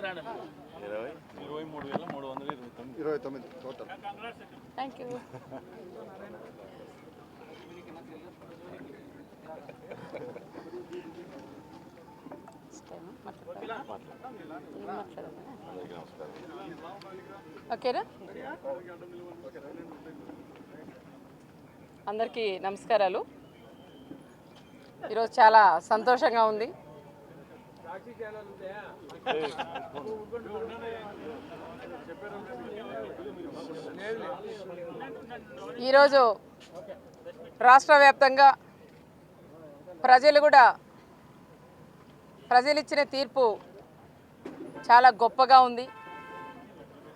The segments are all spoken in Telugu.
ఇరవై? ఇరవై మూడు వేల మూడు వందల ఇరవై తొమ్మిది. ఇరవై తొమ్మిది టోటల్ థ్యాంక్ యూ ఓకేనా? అందరికీ నమస్కారాలు. ఈరోజు చాలా సంతోషంగా ఉంది. ఈరోజు రాష్ట్ర వ్యాప్తంగా ప్రజలు కూడా ప్రజలు ఇచ్చిన తీర్పు చాలా గొప్పగా ఉంది.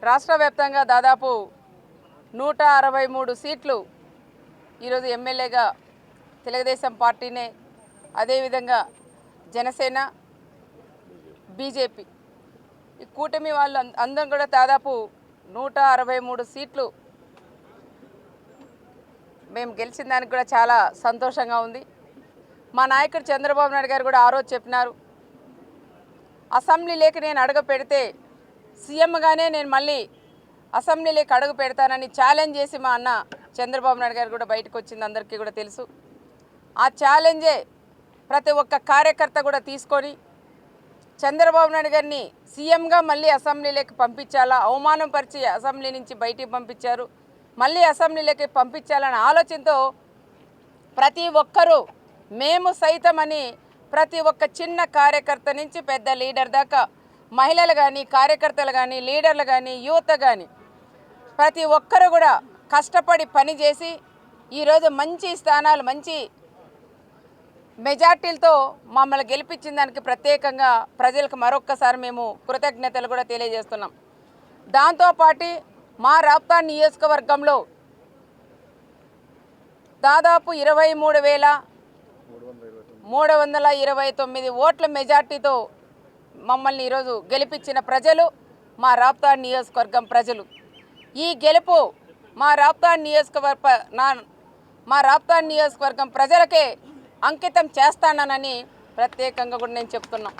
రాష్ట్ర వ్యాప్తంగా దాదాపు నూట అరవై మూడు సీట్లు ఈరోజు ఎమ్మెల్యేగా తెలుగుదేశం పార్టీనే అదేవిధంగా జనసేన బీజేపీ. ఈ కూటమి వాళ్ళు అందరం కూడా దాదాపు నూట అరవై మూడు సీట్లు మేము గెలిచిన దానికి కూడా చాలా సంతోషంగా ఉంది. మా నాయకుడు చంద్రబాబు నాయుడు గారు కూడా ఆ రోజు చెప్పినారు. అసెంబ్లీలోకి నేను అడుగు పెడితే సీఎంగానే నేను మళ్ళీ అసెంబ్లీ లేక అడుగు పెడతానని ఛాలెంజ్ చేసి మా అన్న చంద్రబాబు నాయుడు గారు కూడా బయటకు వచ్చింది అందరికీ కూడా తెలుసు. ఆ ఛాలెంజే ప్రతి ఒక్క కార్యకర్త కూడా తీసుకొని చంద్రబాబు నాయుడు గారిని సీఎంగా మళ్ళీ అసెంబ్లీలోకి పంపించాలా? అవమానం పరిచి అసెంబ్లీ నుంచి బయటికి పంపించారు. మళ్ళీ అసెంబ్లీలోకి పంపించాలనే ఆలోచనతో ప్రతి ఒక్కరూ మేము సైతమని ప్రతి ఒక్క చిన్న కార్యకర్త నుంచి పెద్ద లీడర్ దాకా మహిళలు కానీ కార్యకర్తలు కానీ లీడర్లు కానీ యువత కానీ ప్రతి ఒక్కరు కూడా కష్టపడి పనిచేసి ఈరోజు మంచి స్థానాలు మంచి మెజార్టీలతో మమ్మల్ని గెలిపించిన దానికి ప్రత్యేకంగా ప్రజలకు మరొక్కసారి మేము కృతజ్ఞతలు కూడా తెలియజేస్తున్నాం. దాంతోపాటు మా రాప్తా నియోజకవర్గంలో దాదాపు ఇరవై మూడు వేల మూడు వందల ఇరవై తొమ్మిది ఓట్ల మెజార్టీతో మమ్మల్ని ఈరోజు గెలిపించిన ప్రజలు మా రాప్తా నియోజకవర్గం ప్రజలు. ఈ గెలుపు మా రాప్తా నియోజకవర్గ నా మా రాప్తా నియోజకవర్గం ప్రజలకే అంకితం చేస్తానని ప్రత్యేకంగా కూడా నేను చెప్తున్నాం.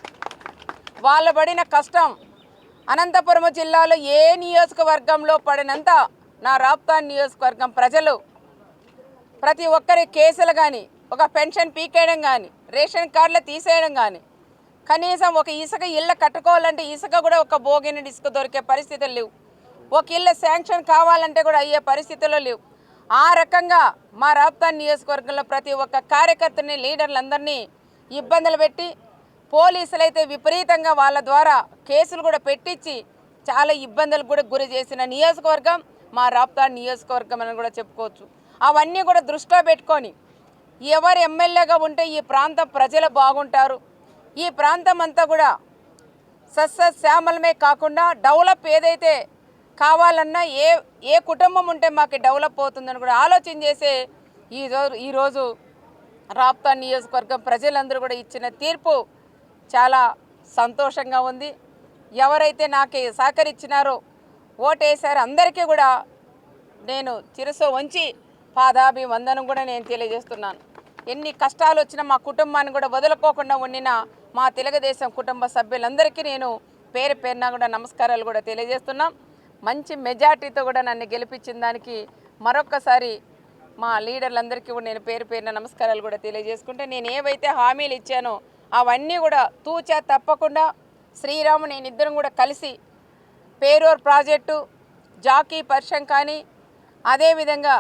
వాళ్ళు పడిన కష్టం అనంతపురం జిల్లాలో ఏ నియోజకవర్గంలో పడినంత నా రాప్తా నియోజకవర్గం ప్రజలు ప్రతి ఒక్కరి కేసులు కానీ ఒక పెన్షన్ పీకేయడం కానీ రేషన్ కార్డులు తీసేయడం కానీ కనీసం ఒక ఇసుక ఇళ్ళ కట్టుకోవాలంటే ఇసుక కూడా ఒక బోగిని ఇసుక దొరికే పరిస్థితులు లేవు. ఒక ఇళ్ళ శాంక్షన్ కావాలంటే కూడా అయ్యే పరిస్థితులు లేవు. ఆ రకంగా మా రాప్తా నియోజకవర్గంలో ప్రతి ఒక్క కార్యకర్తని లీడర్లందరినీ ఇబ్బందులు పెట్టి పోలీసులు అయితే విపరీతంగా వాళ్ళ ద్వారా కేసులు కూడా పెట్టించి చాలా ఇబ్బందులకు కూడా గురి చేసిన నియోజకవర్గం మా రాప్తా నియోజకవర్గం అని కూడా చెప్పుకోవచ్చు. అవన్నీ కూడా దృష్టిలో పెట్టుకొని ఎవరు ఎమ్మెల్యేగా ఉంటే ఈ ప్రాంతం ప్రజలు బాగుంటారు. ఈ ప్రాంతం అంతా కూడా సస్యశ్యామలమే కాకుండా డెవలప్ ఏదైతే కావాలన్నా ఏ ఏ కుటుంబం ఉంటే మాకు డెవలప్ అవుతుందని కూడా ఆలోచన చేసే ఈరోజు ఈరోజు రాప్తా నియోజకవర్గం ప్రజలందరూ కూడా ఇచ్చిన తీర్పు చాలా సంతోషంగా ఉంది. ఎవరైతే నాకు సహకరించినారో ఓటేశారో అందరికీ కూడా నేను చిరసో వంచి పాదాభివందనం కూడా నేను తెలియజేస్తున్నాను. ఎన్ని కష్టాలు వచ్చినా మా కుటుంబాన్ని కూడా వదులుకోకుండా ఉండిన మా తెలుగుదేశం కుటుంబ సభ్యులందరికీ నేను పేరు పేరున కూడా నమస్కారాలు కూడా తెలియజేస్తున్నాం. మంచి మెజార్టీతో కూడా నన్ను గెలిపించిన దానికి మరొక్కసారి మా లీడర్లందరికీ కూడా నేను పేరు పేరున నమస్కారాలు కూడా తెలియజేసుకుంటే. నేను ఏవైతే హామీలు ఇచ్చానో అవన్నీ కూడా తూచా తప్పకుండా శ్రీరాము నేనిద్దరం కూడా కలిసి పేరూర్ ప్రాజెక్టు జాకీ పరిశ్రమ కానీ అదేవిధంగా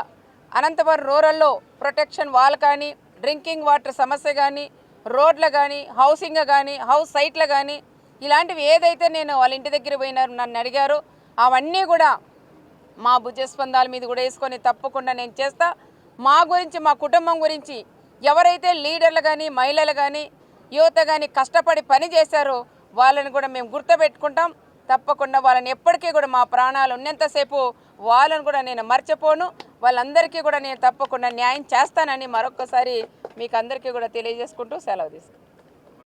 అనంతపురం రూరల్లో ప్రొటెక్షన్ వాల్ కానీ డ్రింకింగ్ వాటర్ సమస్య కానీ రోడ్లు కానీ హౌసింగ్ కానీ హౌస్ సైట్లు కానీ ఇలాంటివి ఏదైతే నేను వాళ్ళ ఇంటి దగ్గర పోయినారు నన్ను అడిగారో అవన్నీ కూడా మా భుజస్పందాల మీద కూడా వేసుకొని తప్పకుండా నేను చేస్తా. మా గురించి మా కుటుంబం గురించి ఎవరైతే లీడర్లు కానీ మహిళలు కానీ యువత కానీ కష్టపడి పని చేశారో వాళ్ళని కూడా మేము గుర్తుపెట్టుకుంటాం. తప్పకుండా వాళ్ళని ఎప్పటికీ కూడా మా ప్రాణాలు ఉన్నంతసేపు వాళ్ళని కూడా నేను మర్చిపోను. వాళ్ళందరికీ కూడా నేను తప్పకుండా న్యాయం చేస్తానని మరొకసారి మీకు అందరికీ కూడా తెలియజేసుకుంటూ సెలవు తీసుకుంటాను